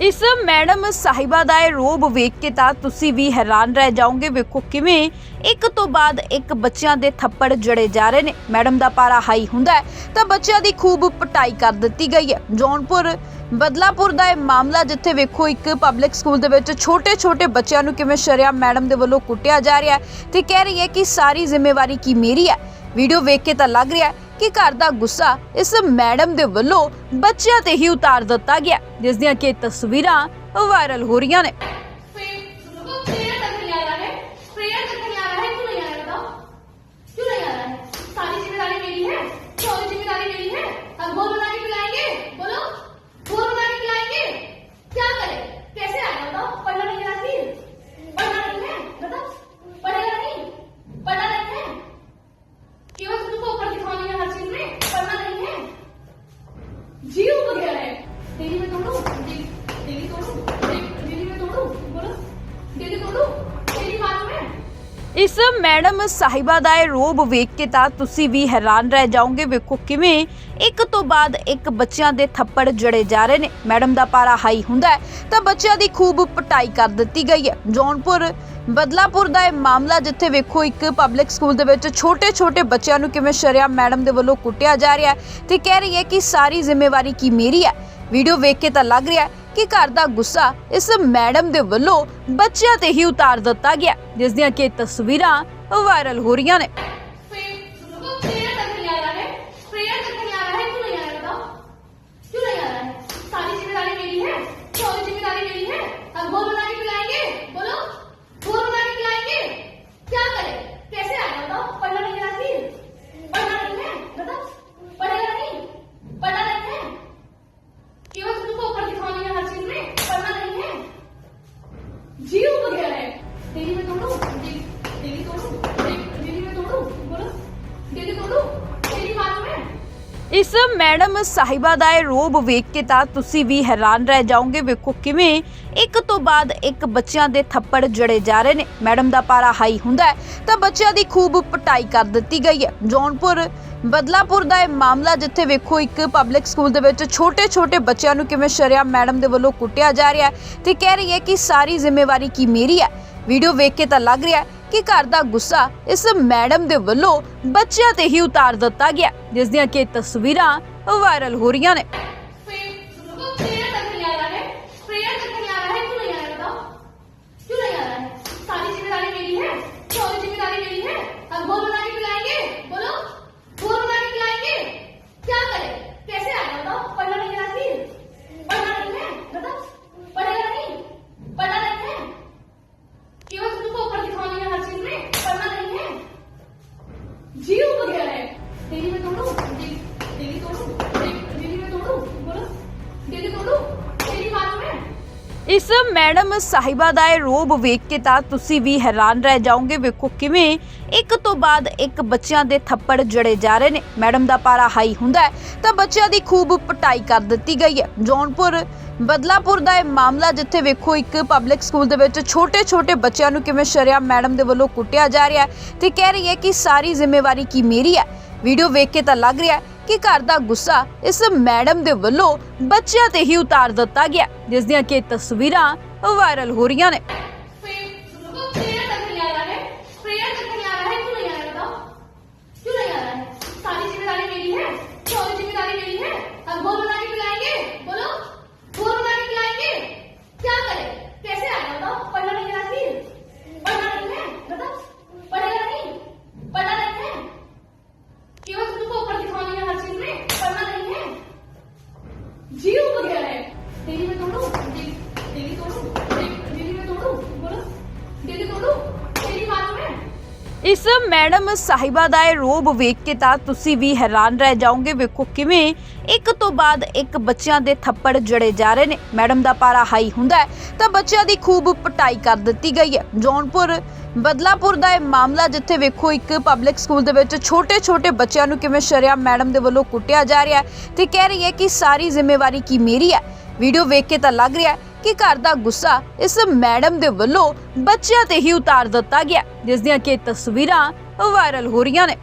ਇਸ ਮੈਡਮ ਸਾਹਿਬਾ ਦਾ ਇਹ ਰੋਬ ਵੇਖ ਕੇ ਤਾਂ ਤੁਸੀਂ ਵੀ ਹੈਰਾਨ ਰਹਿ ਜਾਓਗੇ। ਵੇਖੋ ਕਿਵੇਂ ਇੱਕ ਤੋਂ ਬਾਅਦ ਇੱਕ ਬੱਚਿਆਂ ਦੇ ਥੱਪੜ ਜੜੇ ਜਾ ਰਹੇ ਨੇ। ਮੈਡਮ ਦਾ ਪਾਰਾ ਹਾਈ ਹੁੰਦਾ ਤਾਂ ਬੱਚਿਆਂ ਦੀ ਖੂਬ ਪਟਾਈ ਕਰ ਦਿੱਤੀ ਗਈ ਹੈ। ਜੌਨਪੁਰ, ਬਦਲਾਪੁਰ ਦਾ ਇਹ ਮਾਮਲਾ ਜਿੱਥੇ ਵੇਖੋ ਇੱਕ ਪਬਲਿਕ ਸਕੂਲ ਦੇ ਵਿੱਚ ਛੋਟੇ-ਛੋਟੇ ਬੱਚਿਆਂ ਨੂੰ ਕਿਵੇਂ ਸ਼ਰਿਆ ਮੈਡਮ ਦੇ ਵੱਲੋਂ ਕੁੱਟਿਆ ਜਾ ਰਿਹਾ ਤੇ ਕਹਿ ਰਹੀ ਹੈ ਕਿ ਸਾਰੀ ਜ਼ਿੰਮੇਵਾਰੀ ਕੀ ਮੇਰੀ ਹੈ। ਵੀਡੀਓ ਵੇਖ ਕੇ ਤਾਂ ਲੱਗ ਰਿਹਾ ਕਿ ਘਰ ਦਾ ਗੁੱਸਾ ਇਸ ਮੈਡਮ ਦੇ ਵੱਲੋਂ ਬੱਚਿਆਂ ਤੇ ਹੀ ਉਤਾਰ ਦਿੱਤਾ ਗਿਆ, ਜਿਸ ਦੀਆਂ ਕਿ ਤਸਵੀਰਾਂ ਵਾਇਰਲ ਹੋ ਰਹੀਆਂ ਨੇ। जीव हो गया है तेरी में तोड़ू तेरी तेरी तोड़ू तेरी तेरी में तोड़ू बोलो तेरी तोड़ू तेरी बात में ਇਸ ਮੈਡਮ ਸਾਹਿਬਾ ਦਾ ਇਹ ਰੋਬ ਵੇਖ ਕੇ ਤਾਂ ਤੁਸੀਂ ਵੀ ਹੈਰਾਨ ਰਹਿ ਜਾਓਗੇ ਵੇਖੋ ਕਿਵੇਂ ਇੱਕ ਤੋਂ ਬਾਅਦ ਇੱਕ ਬੱਚਿਆਂ ਦੇ ਥੱਪੜ ਜੜੇ ਜਾ ਰਹੇ ਨੇ ਮੈਡਮ ਦਾ ਪਾਰਾ ਹਾਈ ਹੁੰਦਾ ਹੈ ਤਾਂ ਬੱਚਿਆਂ ਦੀ ਖੂਬ ਪਟਾਈ ਕਰ ਦਿੱਤੀ ਗਈ ਹੈ ਜੌਨਪੁਰ ਬਦਲਾਪੁਰ ਦਾ ਇਹ ਮਾਮਲਾ ਜਿੱਥੇ ਵੇਖੋ ਇੱਕ ਪਬਲਿਕ ਸਕੂਲ ਦੇ ਵਿੱਚ ਛੋਟੇ-ਛੋਟੇ ਬੱਚਿਆਂ ਨੂੰ ਕਿਵੇਂ ਸ਼ਰਿਆ ਮੈਡਮ ਦੇ ਵੱਲੋਂ ਕੁੱਟਿਆ ਜਾ ਰਿਹਾ ਹੈ ਤੇ ਕਹਿ ਰਹੀ ਹੈ ਕਿ ਸਾਰੀ ਜ਼ਿੰਮੇਵਾਰੀ ਕੀ ਮੇਰੀ ਹੈ? ਵੀਡੀਓ ਵੇਖ ਕੇ ਤਾਂ ਲੱਗ ਰਿਹਾ ਹੈ ਕਿ ਘਰ ਦਾ ਗੁੱਸਾ ਇਸ ਮੈਡਮ ਦੇ ਵੱਲੋਂ ਬੱਚਿਆਂ ਤੇ ਹੀ ਉਤਾਰ ਦਿੱਤਾ ਗਿਆ, ਜਿਸ ਦੀਆਂ ਕਿ ਤਸਵੀਰਾਂ ਵਾਇਰਲ ਹੋ ਰਹੀਆਂ ਨੇ। ਇਸ ਮੈਡਮ ਸਾਹਿਬਾ ਦਾ ਇਹ ਰੋਬ ਵੇਖ ਕੇ ਤਾਂ ਤੁਸੀਂ ਵੀ ਹੈਰਾਨ ਰਹਿ ਜਾਓਗੇ। ਵੇਖੋ ਕਿਵੇਂ ਇੱਕ ਤੋਂ ਬਾਅਦ ਇੱਕ ਬੱਚਿਆਂ ਦੇ ਥੱਪੜ ਜੜੇ ਜਾ ਰਹੇ ਨੇ। ਮੈਡਮ ਦਾ ਪਾਰਾ ਹਾਈ ਹੁੰਦਾ ਹੈ, ਤਾਂ ਬੱਚਿਆਂ ਦੀ ਖੂਬ ਪਟਾਈ ਕਰ ਦਿੱਤੀ ਗਈ ਹੈ। ਜੌਨਪੁਰ, ਬਦਲਾਪੁਰ ਦਾ ਇਹ ਮਾਮਲਾ ਜਿੱਥੇ ਵੇਖੋ ਇੱਕ ਪਬਲਿਕ ਸਕੂਲ ਦੇ ਵਿੱਚ ਛੋਟੇ-ਛੋਟੇ ਬੱਚਿਆਂ ਨੂੰ ਕਿਵੇਂ ਸ਼ਰਿਆ ਮੈਡਮ ਦੇ ਵੱਲੋਂ ਕੁੱਟਿਆ ਜਾ ਰਿਹਾ ਹੈ ਤੇ ਕਹਿ ਰਹੀ ਹੈ ਕਿ ਸਾਰੀ ਜ਼ਿੰਮੇਵਾਰੀ ਕੀ ਮੇਰੀ ਹੈ। ਵੀਡੀਓ ਵੇਖ ਕੇ ਤਾਂ ਲੱਗ ਰਿਹਾ ਹੈ ਕਿ ਘਰ ਦਾ ਗੁੱਸਾ ਇਸ ਮੈਡਮ ਦੇ ਵੱਲੋਂ ਬੱਚਿਆਂ ਤੇ ਹੀ ਉਤਾਰ ਦਿੱਤਾ ਗਿਆ, ਜਿਸ ਦੀਆਂ ਕਿ ਤਸਵੀਰਾਂ ਵਾਇਰਲ ਹੋ ਰਹੀਆਂ ਨੇ। है तेरी में तोड़ू तेरी तेरी तोड़ू तेरी तेरी में तोड़ू बोलो तेरी तोड़ू तेरी बात में ਇਸ ਮੈਡਮ ਸਾਹਿਬਾ ਦਾ ਇਹ ਰੋਬ ਵੇਖ ਕੇ ਤਾਂ ਤੁਸੀਂ ਵੀ ਹੈਰਾਨ ਰਹਿ ਜਾਓਗੇ ਵੇਖੋ ਕਿਵੇਂ ਇੱਕ ਤੋਂ ਬਾਅਦ ਇੱਕ ਬੱਚਿਆਂ ਦੇ ਥੱਪੜ ਜੜੇ ਜਾ ਰਹੇ ਨੇ ਮੈਡਮ ਦਾ ਪਾਰਾ ਹਾਈ ਹੁੰਦਾ ਹੈ ਤਾਂ ਬੱਚਿਆਂ ਦੀ ਖੂਬ ਪਟਾਈ ਕਰ ਦਿੱਤੀ ਗਈ ਹੈ ਜੌਨਪੁਰ ਬਦਲਾਪੁਰ ਦਾ ਇਹ ਮਾਮਲਾ ਜਿੱਥੇ ਵੇਖੋ ਇੱਕ ਪਬਲਿਕ ਸਕੂਲ ਦੇ ਵਿੱਚ ਛੋਟੇ-ਛੋਟੇ ਬੱਚਿਆਂ ਨੂੰ ਕਿਵੇਂ ਸ਼ਰਿਆ ਮੈਡਮ ਦੇ ਵੱਲੋਂ ਕੁੱਟਿਆ ਜਾ ਰਿਹਾ ਹੈ ਤੇ ਕਹਿ ਰਹੀ ਹੈ ਕਿ ਸਾਰੀ ਜ਼ਿੰਮੇਵਾਰੀ ਕੀ ਮੇਰੀ ਹੈ? ਵੀਡੀਓ ਵੇਖ ਕੇ ਤਾਂ ਲੱਗ ਰਿਹਾ ਹੈ ਕਿ ਘਰ ਦਾ ਗੁੱਸਾ ਇਸ ਮੈਡਮ ਦੇ ਵੱਲੋਂ ਬੱਚਿਆਂ ਤੇ ਹੀ ਉਤਾਰ ਦਿੱਤਾ ਗਿਆ, ਜਿਸ ਦੀਆਂ ਕਿ ਤਸਵੀਰਾਂ ਵਾਇਰਲ ਹੋ ਰਹੀਆਂ ਨੇ। तेरी तोड़ू तेरी बात में ਇਸ ਮੈਡਮ ਸਾਹਿਬਾ ਦਾ ਇਹ ਰੋਬ ਵੇਖ ਕੇ ਤਾਂ ਤੁਸੀਂ ਵੀ ਹੈਰਾਨ ਰਹਿ ਜਾਓਗੇ ਵੇਖੋ ਕਿਵੇਂ ਇੱਕ ਤੋਂ ਬਾਅਦ ਇੱਕ ਬੱਚਿਆਂ ਦੇ ਥੱਪੜ ਜੜੇ ਜਾ ਰਹੇ ਨੇ ਮੈਡਮ ਦਾ ਪਾਰਾ ਹਾਈ ਹੁੰਦਾ ਹੈ ਤਾਂ ਬੱਚਿਆਂ ਦੀ ਖੂਬ ਪਟਾਈ ਕਰ ਦਿੱਤੀ ਗਈ ਹੈ ਜੌਨਪੁਰ ਬਦਲਾਪੁਰ ਦਾ ਇਹ ਮਾਮਲਾ ਜਿੱਥੇ ਵੇਖੋ ਇੱਕ ਪਬਲਿਕ ਸਕੂਲ ਦੇ ਵਿੱਚ ਛੋਟੇ-ਛੋਟੇ ਬੱਚਿਆਂ ਨੂੰ ਕਿਵੇਂ ਸ਼ਰਿਆ ਮੈਡਮ ਦੇ ਵੱਲੋਂ ਕੁੱਟਿਆ ਜਾ ਰਿਹਾ ਹੈ ਤੇ ਕਹਿ ਰਹੀ ਹੈ ਕਿ ਸਾਰੀ ਜ਼ਿੰਮੇਵਾਰੀ ਕੀ ਮੇਰੀ ਹੈ ਵੀਡੀਓ ਵੇਖ ਕੇ ਤਾਂ ਲੱਗ ਰਿਹਾ ਹੈ ਕਿ ਘਰ ਦਾ ਗੁੱਸਾ ਇਸ ਮੈਡਮ ਦੇ ਵੱਲੋਂ ਬੱਚਿਆਂ ਤੇ ਹੀ ਉਤਾਰ ਦਿੱਤਾ ਗਿਆ, ਜਿਸ ਦੀਆਂ ਕਿ ਤਸਵੀਰਾਂ ਵਾਇਰਲ ਹੋ ਰਹੀਆਂ ਨੇ।